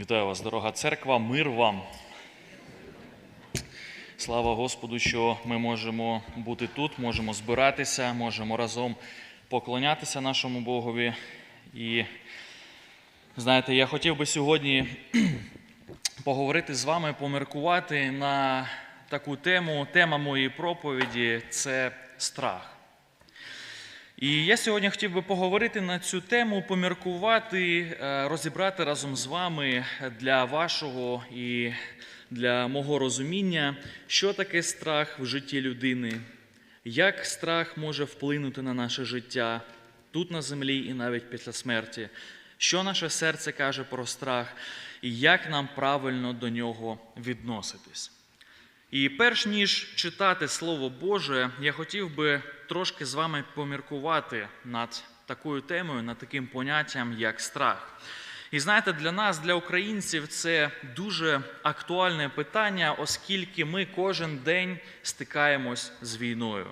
Вітаю вас, дорога церква, мир вам. Слава Господу, що ми можемо бути тут, можемо збиратися, можемо разом поклонятися нашому Богові. І знаєте, я хотів би сьогодні поговорити з вами, поміркувати на таку тему. Тема моєї проповіді це страх. І я сьогодні хотів би поговорити на цю тему, поміркувати, е, розібрати разом з вами для вашого і для мого розуміння, що таке страх в житті людини, як страх може вплинути на наше життя тут на землі і навіть після смерті, що наше серце каже про страх, і як нам правильно до нього відноситись. І перш ніж читати Слово Боже, я хотів би трошки з вами поміркувати над такою темою, над таким поняттям, як страх. І знаєте, для нас, для українців, це дуже актуальне питання, оскільки ми кожен день стикаємось з війною.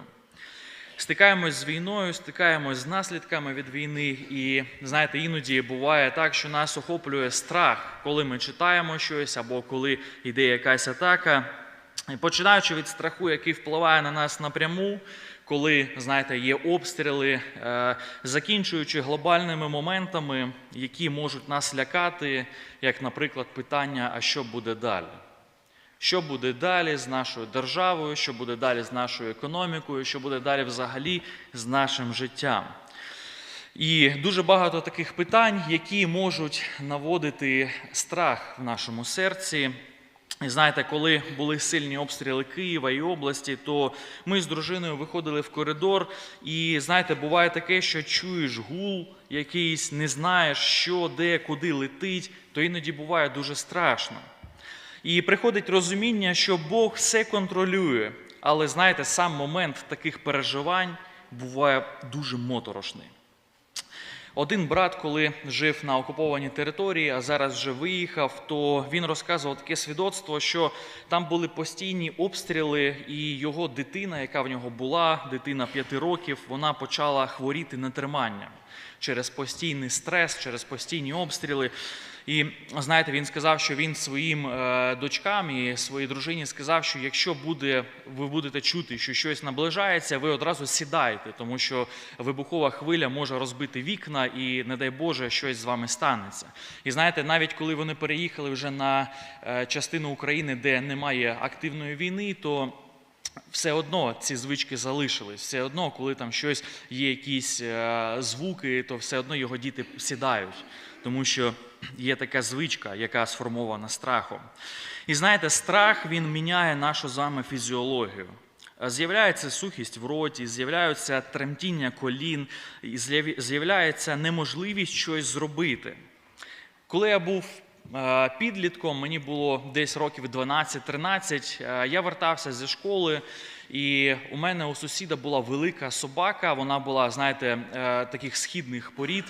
Стикаємось з війною, стикаємось з наслідками від війни, і знаєте, іноді буває так, що нас охоплює страх, коли ми читаємо щось або коли йде якась атака. Починаючи від страху, який впливає на нас напряму, коли знаєте, є обстріли, е, закінчуючи глобальними моментами, які можуть нас лякати, як, наприклад, питання: а що буде далі? Що буде далі з нашою державою, що буде далі з нашою економікою, що буде далі взагалі з нашим життям? І дуже багато таких питань, які можуть наводити страх в нашому серці. І знаєте, коли були сильні обстріли Києва і області, то ми з дружиною виходили в коридор, і знаєте, буває таке, що чуєш гул якийсь, не знаєш, що, де, куди летить, то іноді буває дуже страшно. І приходить розуміння, що Бог все контролює, але знаєте, сам момент таких переживань буває дуже моторошний. Один брат, коли жив на окупованій території, а зараз вже виїхав, то він розказував таке свідоцтво, що там були постійні обстріли, і його дитина, яка в нього була, дитина п'яти років, вона почала хворіти нетриманням через постійний стрес, через постійні обстріли. І знаєте, він сказав, що він своїм е, дочкам і своїй дружині сказав, що якщо буде, ви будете чути, що щось наближається, ви одразу сідайте, тому що вибухова хвиля може розбити вікна, і, не дай Боже, щось з вами станеться. І знаєте, навіть коли вони переїхали вже на е, частину України, де немає активної війни, то все одно ці звички залишились. Все одно, коли там щось є, якісь е, звуки, то все одно його діти сідають, тому що є така звичка, яка сформована страхом. І знаєте, страх він міняє нашу з вами фізіологію. Е, З'являється сухість в роті, з'являються тремтіння колін, з'являється неможливість щось зробити. Коли я був е, підлітком, мені було десь років 12-13, е, я вертався зі школи, і у мене у сусіда була велика собака. Вона була, знаєте, таких східних порід.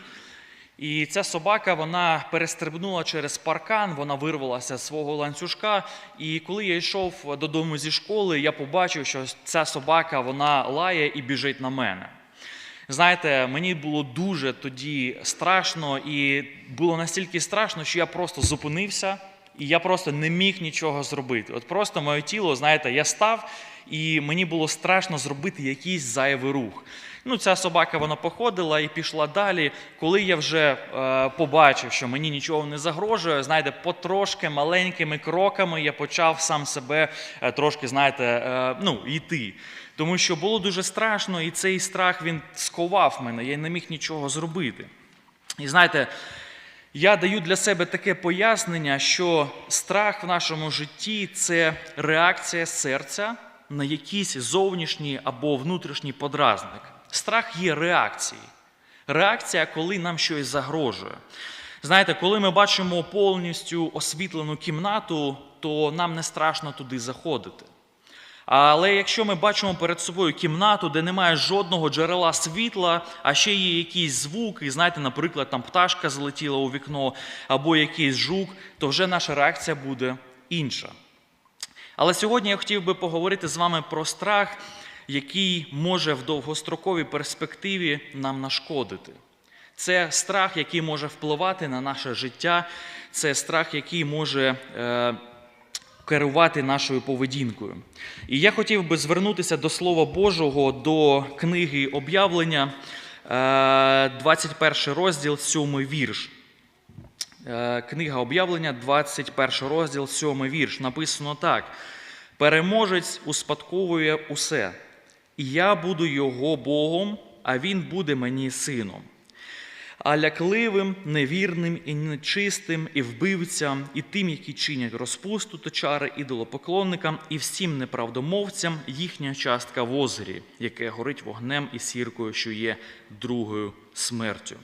І ця собака вона перестрибнула через паркан, вона вирвалася з свого ланцюжка. І коли я йшов додому зі школи, я побачив, що ця собака вона лає і біжить на мене. Знаєте, мені було дуже тоді страшно, і було настільки страшно, що я просто зупинився, і я просто не міг нічого зробити. От просто моє тіло, знаєте, я став, і мені було страшно зробити якийсь зайвий рух. Ну, ця собака вона походила і пішла далі. Коли я вже е, побачив, що мені нічого не загрожує, знаєте, потрошки маленькими кроками я почав сам себе е, трошки, знаєте, е, ну, йти. Тому що було дуже страшно, і цей страх він сковав мене, я не міг нічого зробити. І знаєте, я даю для себе таке пояснення, що страх в нашому житті це реакція серця на якийсь зовнішній або внутрішній подразник. Страх є реакцією. Реакція, коли нам щось загрожує. Знаєте, коли ми бачимо повністю освітлену кімнату, то нам не страшно туди заходити. Але якщо ми бачимо перед собою кімнату, де немає жодного джерела світла, а ще є якийсь звук, і знаєте, наприклад, там пташка залетіла у вікно або якийсь жук, то вже наша реакція буде інша. Але сьогодні я хотів би поговорити з вами про страх, який може в довгостроковій перспективі нам нашкодити. Це страх, який може впливати на наше життя, це страх, який може е, керувати нашою поведінкою. І я хотів би звернутися до Слова Божого, до книги об'явлення, е, 21 розділ, 7 вірш. Е, Книга об'явлення, 21 розділ, 7 вірш. Написано так: Переможець успадковує усе, і я буду його Богом, а він буде мені сином. А лякливим, невірним і нечистим, і вбивцям, і тим, які чинять розпусту та чари ідолопоклонникам, і всім неправдомовцям їхня частка в озері, яке горить вогнем і сіркою, що є другою смертю.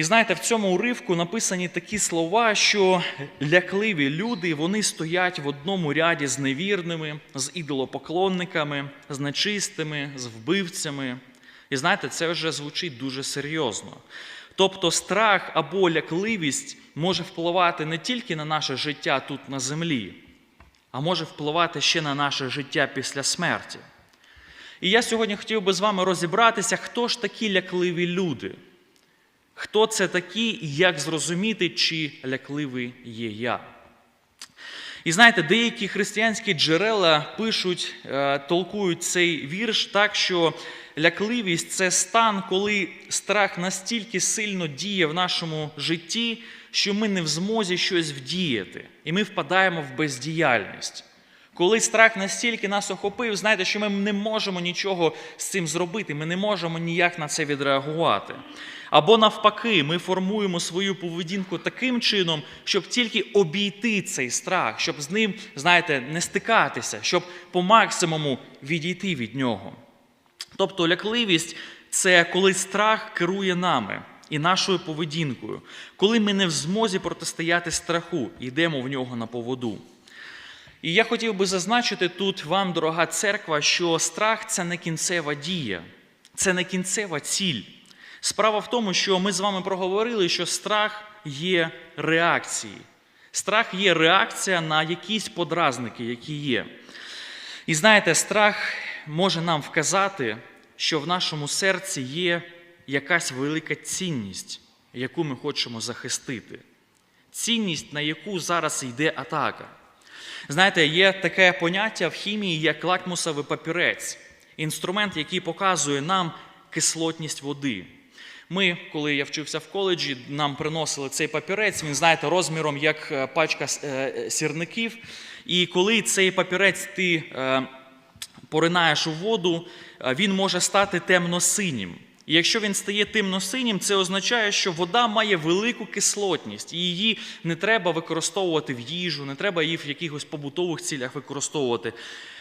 І знаєте, в цьому уривку написані такі слова, що лякливі люди вони стоять в одному ряді з невірними, з ідолопоклонниками, з нечистими, з вбивцями. І знаєте, це вже звучить дуже серйозно. Тобто страх або лякливість може впливати не тільки на наше життя тут на землі, а може впливати ще на наше життя після смерті. І я сьогодні хотів би з вами розібратися, хто ж такі лякливі люди. Хто це такі і як зрозуміти, чи лякливий є я? І знаєте, деякі християнські джерела пишуть, е, толкують цей вірш так, що лякливість це стан, коли страх настільки сильно діє в нашому житті, що ми не в змозі щось вдіяти, і ми впадаємо в бездіяльність. Коли страх настільки нас охопив, знаєте, що ми не можемо нічого з цим зробити, ми не можемо ніяк на це відреагувати. Або навпаки, ми формуємо свою поведінку таким чином, щоб тільки обійти цей страх, щоб з ним, знаєте, не стикатися, щоб по максимуму відійти від нього. Тобто лякливість це коли страх керує нами і нашою поведінкою, коли ми не в змозі протистояти страху, йдемо в нього на поводу. І я хотів би зазначити тут вам, дорога церква, що страх це не кінцева дія, це не кінцева ціль. Справа в тому, що ми з вами проговорили, що страх є реакції. Страх є реакція на якісь подразники, які є. І знаєте, страх може нам вказати, що в нашому серці є якась велика цінність, яку ми хочемо захистити. Цінність, на яку зараз йде атака. Знаєте, є таке поняття в хімії, як лакмусовий папірець, інструмент, який показує нам кислотність води. Ми, коли я вчився в коледжі, нам приносили цей папірець, він, знаєте, розміром як е, пачка е, сірників. І коли цей папірець ти е, поринаєш у воду, він може стати темно-синім. І якщо він стає темно-синім, це означає, що вода має велику кислотність, і її не треба використовувати в їжу, не треба її в якихось побутових цілях використовувати.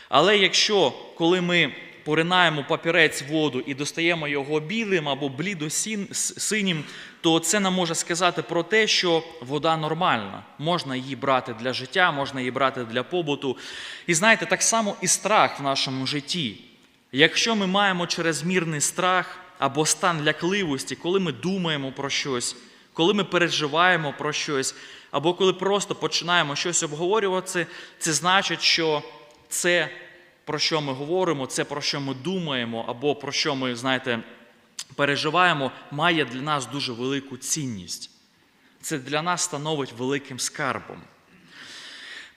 Але якщо коли ми поринаємо папірець воду і достаємо його білим або блідо-синім, то це нам може сказати про те, що вода нормальна, можна її брати для життя, можна її брати для побуту. І знаєте, так само і страх в нашому житті. Якщо ми маємо чрезмірний страх або стан лякливості, коли ми думаємо про щось, коли ми переживаємо про щось, або коли просто починаємо щось обговорювати, це значить, що це, про що ми говоримо, це про що ми думаємо, або про що ми, знаєте, переживаємо, має для нас дуже велику цінність. Це для нас становить великим скарбом.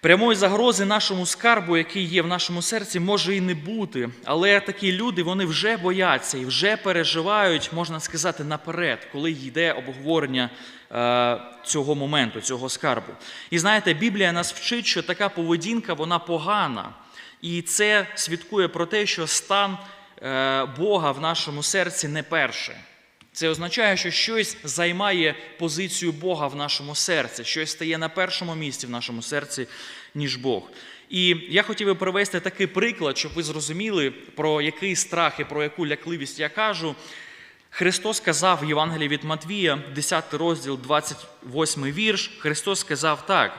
Прямої загрози нашому скарбу, який є в нашому серці, може і не бути. Але такі люди вони вже бояться і вже переживають, можна сказати, наперед, коли йде обговорення е, цього моменту, цього скарбу. І знаєте, Біблія нас вчить, що така поведінка вона погана. І це свідкує про те, що стан е, Бога в нашому серці не перше. Це означає, що щось займає позицію Бога в нашому серці, щось стає на першому місці в нашому серці, ніж Бог. І я хотів би привести такий приклад, щоб ви зрозуміли, про який страх і про яку лякливість я кажу. Христос сказав в Євангелії від Матвія, 10 розділ, 28 вірш. Христос сказав так: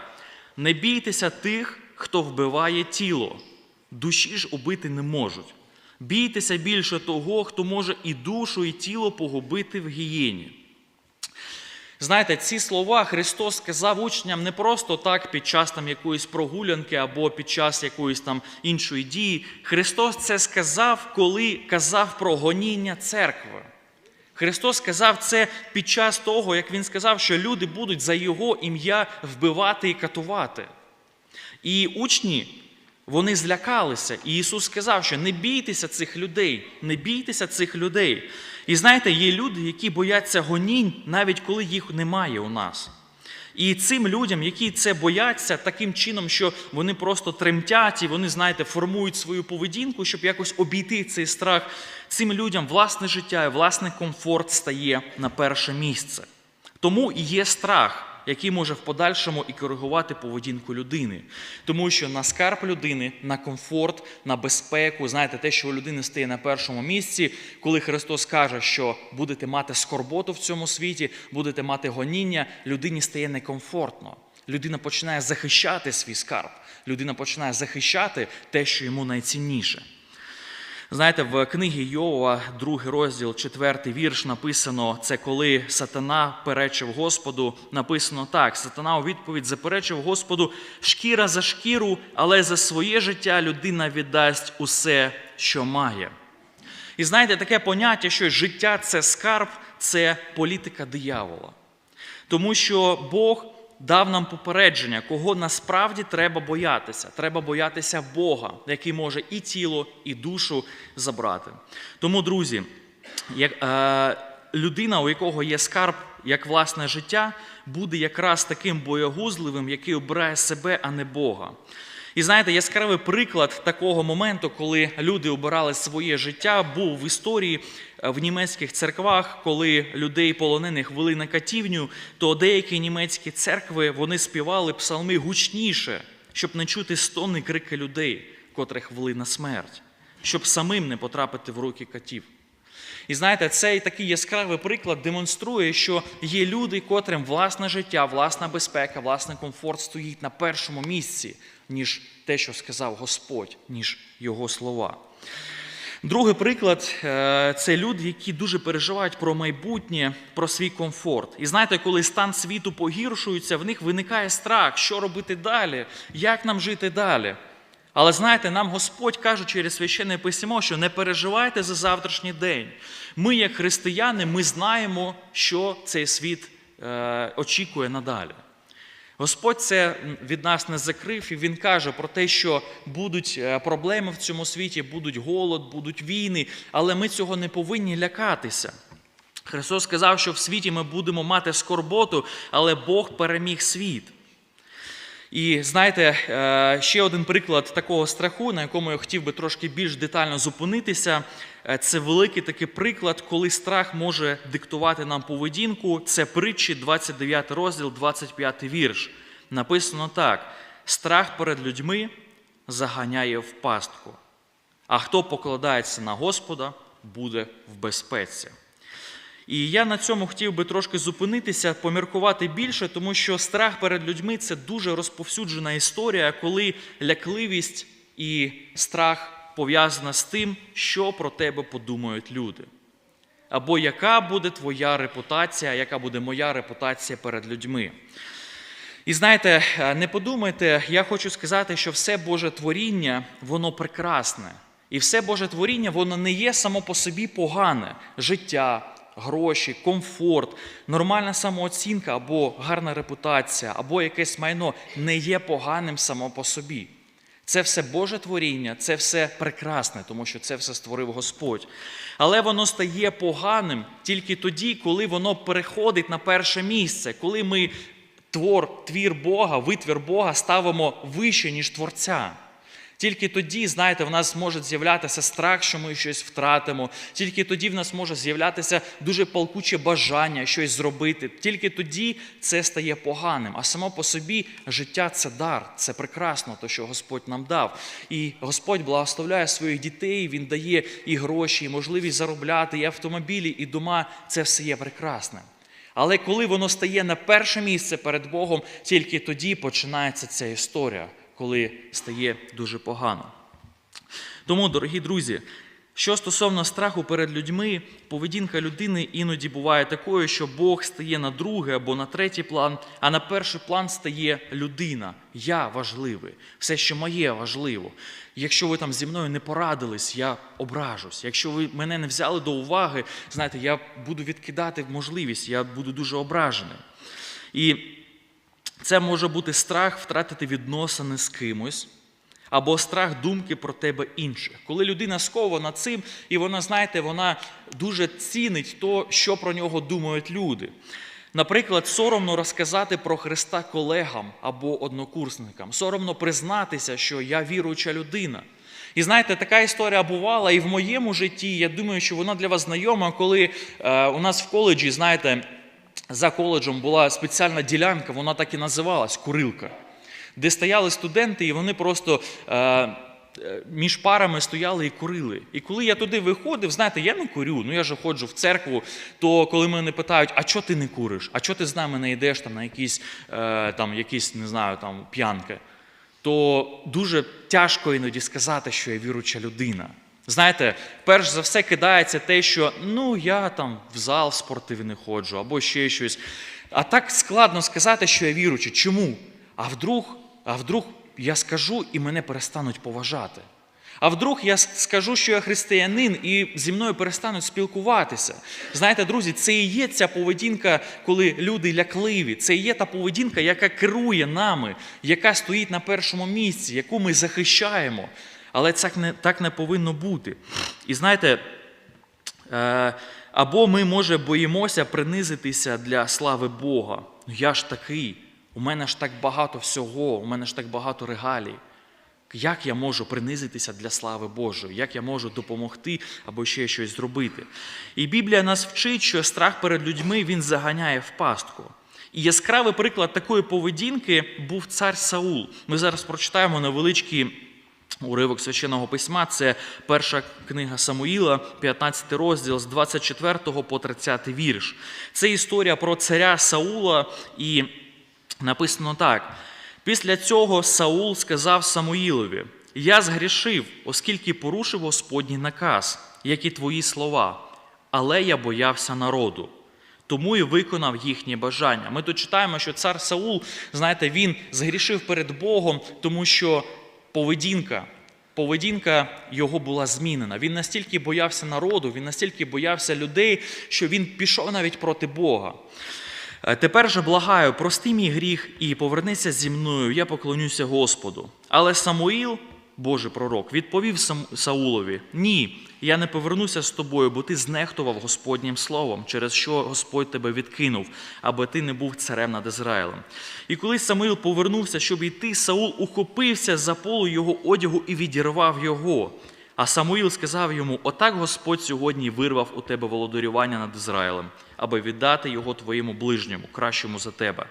не бійтеся тих, хто вбиває тіло, душі ж убити не можуть. Бійтеся більше того, хто може і душу, і тіло погубити в гієні. Знаєте, ці слова Христос сказав учням не просто так під час там якоїсь прогулянки або під час якоїсь там іншої дії. Христос це сказав, коли казав про гоніння церкви. Христос сказав це під час того, як Він сказав, що люди будуть за Його ім'я вбивати і катувати. І учні вони злякалися. І Ісус сказав, що не бійтеся цих людей, не бійтеся цих людей. І знаєте, є люди, які бояться гонінь, навіть коли їх немає у нас. І цим людям, які це бояться, таким чином, що вони просто тремтять і вони, знаєте, формують свою поведінку, щоб якось обійти цей страх, цим людям власне життя і власний комфорт стає на перше місце. Тому і є страх, який може в подальшому і коригувати поведінку людини. Тому що на скарб людини, на комфорт, на безпеку, знаєте, те, що у людини стає на першому місці, коли Христос каже, що будете мати скорботу в цьому світі, будете мати гоніння, людині стає некомфортно. Людина починає захищати свій скарб, людина починає захищати те, що йому найцінніше. Знаєте, в книгі Йова, другий розділ, четвертий вірш, написано це коли сатана перечив Господу. Написано так: сатана у відповідь заперечив Господу шкіра за шкіру, але за своє життя людина віддасть усе, що має. І знаєте, таке поняття, що життя це скарб, це політика диявола. Тому що Бог дав нам попередження, кого насправді треба боятися. Треба боятися Бога, який може і тіло, і душу забрати. Тому, друзі, як, е, людина, у якого є скарб, як власне життя, буде якраз таким боягузливим, який обирає себе, а не Бога. І знаєте, яскравий приклад такого моменту, коли люди обирали своє життя, був в історії в німецьких церквах, коли людей полонених вели на катівню, то деякі німецькі церкви вони співали псалми гучніше, щоб не чути стони крики людей, котрих вели на смерть, щоб самим не потрапити в руки катів. І знаєте, цей такий яскравий приклад демонструє, що є люди, котрим власне життя, власна безпека, власний комфорт стоїть на першому місці, ніж те, що сказав Господь, ніж Його слова. Другий приклад е, це люди, які дуже переживають про майбутнє, про свій комфорт. І знаєте, коли стан світу погіршується, в них виникає страх, що робити далі, як нам жити далі. Але знаєте, нам Господь каже через священне письмо, що не переживайте за завтрашній день. Ми, як християни, ми знаємо, що цей світ е, очікує надалі. Господь це від нас не закрив, і Він каже про те, що будуть е, проблеми в цьому світі, будуть голод, будуть війни, але ми цього не повинні лякатися. Христос сказав, що в світі ми будемо мати скорботу, але Бог переміг світ. І знаєте, е, ще один приклад такого страху, на якому я хотів би трошки більш детально зупинитися. Е, Це великий такий приклад, коли страх може диктувати нам поведінку. Це притчі, 29 розділ, 25 вірш. Написано так: страх перед людьми заганяє в пастку, а хто покладається на Господа, буде в безпеці. І я на цьому хотів би трошки зупинитися, поміркувати більше, тому що страх перед людьми це дуже розповсюджена історія, коли лякливість і страх пов'язана з тим, що про тебе подумають люди. Або яка буде твоя репутація, яка буде моя репутація перед людьми. І знаєте, не подумайте, я хочу сказати, що все Боже творіння, воно прекрасне. І все Боже творіння, воно не є само по собі погане життя гроші, комфорт, нормальна самооцінка або гарна репутація, або якесь майно не є поганим само по собі. Це все Боже творіння, це все прекрасне, тому що це все створив Господь. Але воно стає поганим тільки тоді, коли воно переходить на перше місце, коли ми твор, твір Бога, витвір Бога ставимо вище, ніж Творця. Тільки тоді, знаєте, в нас може з'являтися страх, що ми щось втратимо. Тільки тоді в нас може з'являтися дуже палкуче бажання щось зробити. Тільки тоді це стає поганим. А само по собі життя це дар, це прекрасно, то що Господь нам дав. І Господь благословляє своїх дітей, Він дає і гроші, і можливість заробляти, і автомобілі, і дома. Це все є прекрасним. Але коли воно стає на перше місце перед Богом, тільки тоді починається ця історія коли стає дуже погано. Тому, дорогі друзі, Що стосовно страху перед людьми, поведінка людини іноді буває такою, що Бог стає на другий або на третій план, а на перший план стає людина. Я важливий, все, що моє, важливо. Якщо ви там зі мною не порадились, я ображусь. Якщо ви мене не взяли до уваги, знаєте, я буду відкидати можливість, я буду дуже ображений. І це може бути страх втратити відносини з кимось, або страх думки про тебе інших. Коли людина скована цим, і вона, знаєте, вона дуже цінить то, що про нього думають люди. Наприклад, соромно розказати про Христа колегам або однокурсникам, соромно признатися, що я віруюча людина. І знаєте, така історія бувала і в моєму житті. Я думаю, що вона для вас знайома, коли е, у нас в коледжі, знаєте, за коледжем була спеціальна ділянка, вона так і називалась курилка, де стояли студенти, і вони просто е, е, між парами стояли і курили. І коли я туди виходив, знаєте, я не курю, ну я ж ходжу в церкву, то коли мене питають, а чого ти не куриш? А чого ти з нами не йдеш там, на якісь, е, там, якісь, не знаю, там, п'янки? то дуже тяжко іноді сказати, що я віруча людина. Знаєте, перш за все кидається те, що ну я там в зал спортивний ходжу або ще щось. А так складно сказати, що я віручий. Чому? А вдруг, а вдруг я скажу і мене перестануть поважати. А вдруг я скажу, що я християнин, і зі мною перестануть спілкуватися. Знаєте, друзі, це і є ця поведінка, коли люди лякливі. Це і є та поведінка, яка керує нами, яка стоїть на першому місці, яку ми захищаємо. Але це не, так не повинно бути. І знаєте, е, або ми, може, боїмося принизитися для слави Бога. Ну я ж такий, у мене ж так багато всього, у мене ж так багато регалій. Як я можу принизитися для слави Божої, як я можу допомогти або ще щось зробити? І Біблія нас вчить, що страх перед людьми він заганяє в пастку. І яскравий приклад такої поведінки був цар Саул. Ми зараз прочитаємо невеличкий уривок священного письма. Це перша книга Самуїла, 15 розділ з 24 по 30 вірш. Це історія про царя Саула, і написано так. Після цього Саул сказав Самуїлові: Я згрішив, оскільки порушив Господній наказ, як і твої слова, але я боявся народу. Тому і виконав їхнє бажання. Ми тут читаємо, що цар Саул, знаєте, він згрішив перед Богом, тому що поведінка, поведінка його була змінена. Він настільки боявся народу, він настільки боявся людей, що він пішов навіть проти Бога. Е, Тепер же благаю, прости мій гріх і повернися зі мною, я поклонюся Господу. Але Самуїл, Божий пророк, відповів Саулові: Ні, я не повернуся з тобою, бо ти знехтував Господнім словом, через що Господь тебе відкинув, аби ти не був царем над Ізраїлем. І коли Самуїл повернувся, щоб йти, Саул ухопився за полу його одягу і відірвав його. А Самуїл сказав йому: Отак Господь сьогодні вирвав у тебе володарювання над Ізраїлем, аби віддати його твоєму ближньому, кращому за тебе.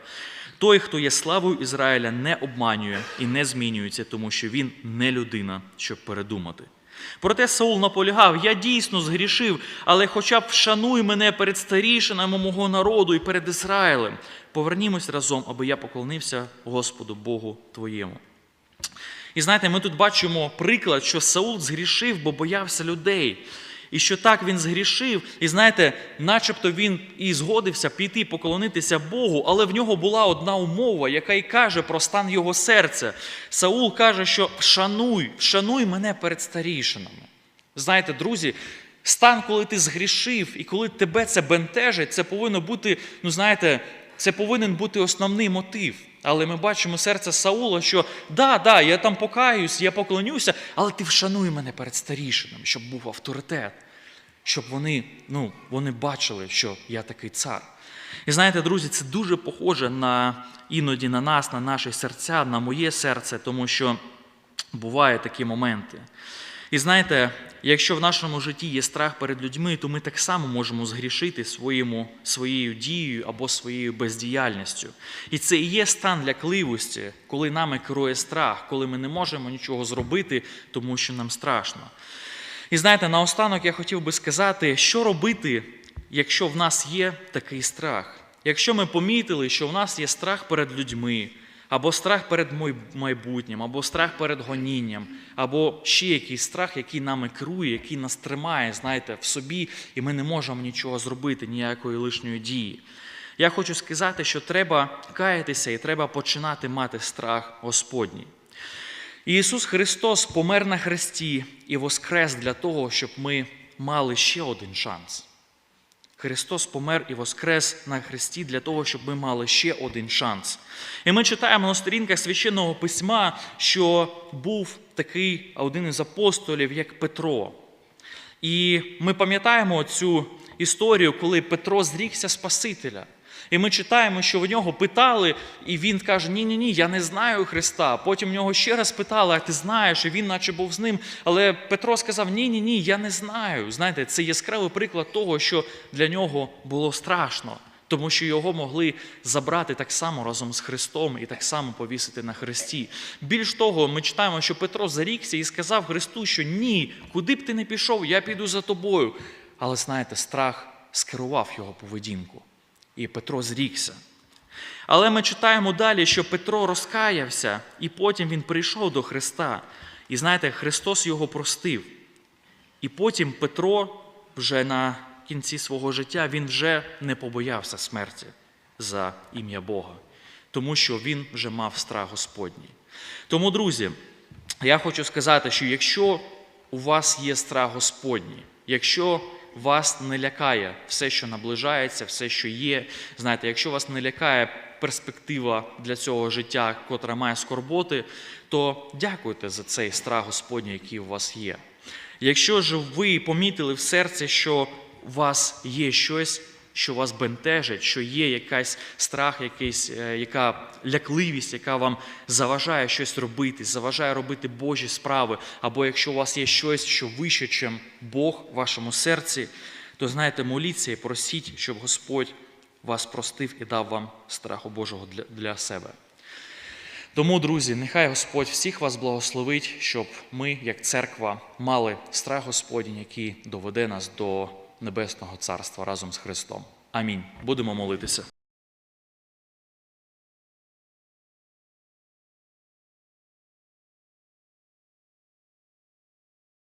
Той, хто є славою Ізраїля, не обманює і не змінюється, тому що він не людина, щоб передумати. Проте Саул наполягав: я дійсно згрішив, але хоча б вшануй мене перед старішинами мого народу і перед Ізраїлем. Повернімось разом, аби я поклонився Господу Богу твоєму. І знаєте, ми тут бачимо приклад, що Саул згрішив, бо боявся людей. І що так він згрішив, і знаєте, начебто він і згодився піти поклонитися Богу, але в нього була одна умова, яка й каже про стан його серця. Саул каже, що шануй, шануй мене перед старішинами. Знаєте, друзі, стан, коли ти згрішив, і коли тебе це бентежить, це повинно бути, ну знаєте, це повинен бути основний мотив. Але ми бачимо серце Саула, що да, да, я там покаюсь, я поклонюся, але ти вшануй мене перед старішинами, щоб був авторитет, щоб вони, ну, вони бачили, що я такий цар. І знаєте, друзі, це дуже похоже на іноді на нас, на наші серця, на моє серце, тому що бувають такі моменти. І знаєте, якщо в нашому житті є страх перед людьми, то ми так само можемо згрішити своєму, своєю дією або своєю бездіяльністю. І це і є стан лякливості, коли нами керує страх, коли ми не можемо нічого зробити, тому що нам страшно. І знаєте, наостанок я хотів би сказати, що робити, якщо в нас є такий страх. Якщо ми помітили, що в нас є страх перед людьми, або страх перед майбутнім, або страх перед гонінням, або ще якийсь страх, який нами керує, який нас тримає, знаєте, в собі, і ми не можемо нічого зробити, ніякої лишньої дії. Я хочу сказати, що треба каятися і треба починати мати страх Господній. Ісус Христос помер на хресті і воскрес для того, щоб ми мали ще один шанс. Христос помер і воскрес на хресті для того, щоб ми мали ще один шанс. І ми читаємо на сторінках священного письма, що був такий один із апостолів, як Петро. І ми пам'ятаємо цю історію, коли Петро зрікся Спасителя. І ми читаємо, що в нього питали, і він каже: Ні, ні, ні, я не знаю Христа. Потім в нього ще раз питали, а ти знаєш, і він наче був з ним. Але Петро сказав: Ні, ні, ні, я не знаю. Знаєте, це яскравий приклад того, що для нього було страшно, тому що його могли забрати так само разом з Христом і так само повісити на хресті. Більш того, ми читаємо, що Петро зарікся і сказав Христу, що ні, куди б ти не пішов, я піду за тобою. Але знаєте, страх скерував його поведінку. І Петро зрікся. Але ми читаємо далі, що Петро розкаявся, і потім він прийшов до Христа. І знаєте, Христос його простив. І потім Петро вже на кінці свого життя він вже не побоявся смерті за ім'я Бога, тому що він вже мав страх Господній. Тому, друзі, я хочу сказати, що якщо у вас є страх Господній, якщо вас не лякає все, що наближається, все, що є, знаєте, якщо вас не лякає перспектива для цього життя, котра має скорботи, то дякуйте за цей страх Господній, який у вас є. Якщо ж ви помітили в серці, що у вас є щось, що вас бентежить, що є якась страх, якийсь, е, яка лякливість, яка вам заважає щось робити, заважає робити Божі справи, або якщо у вас є щось, що вище, чим Бог в вашому серці, то знаєте, моліться і просіть, щоб Господь вас простив і дав вам страху Божого для, для себе. Тому, друзі, нехай Господь всіх вас благословить, щоб ми, як церква, мали страх Господній, який доведе нас до Небесного Царства разом з Христом. Амінь. Будемо молитися.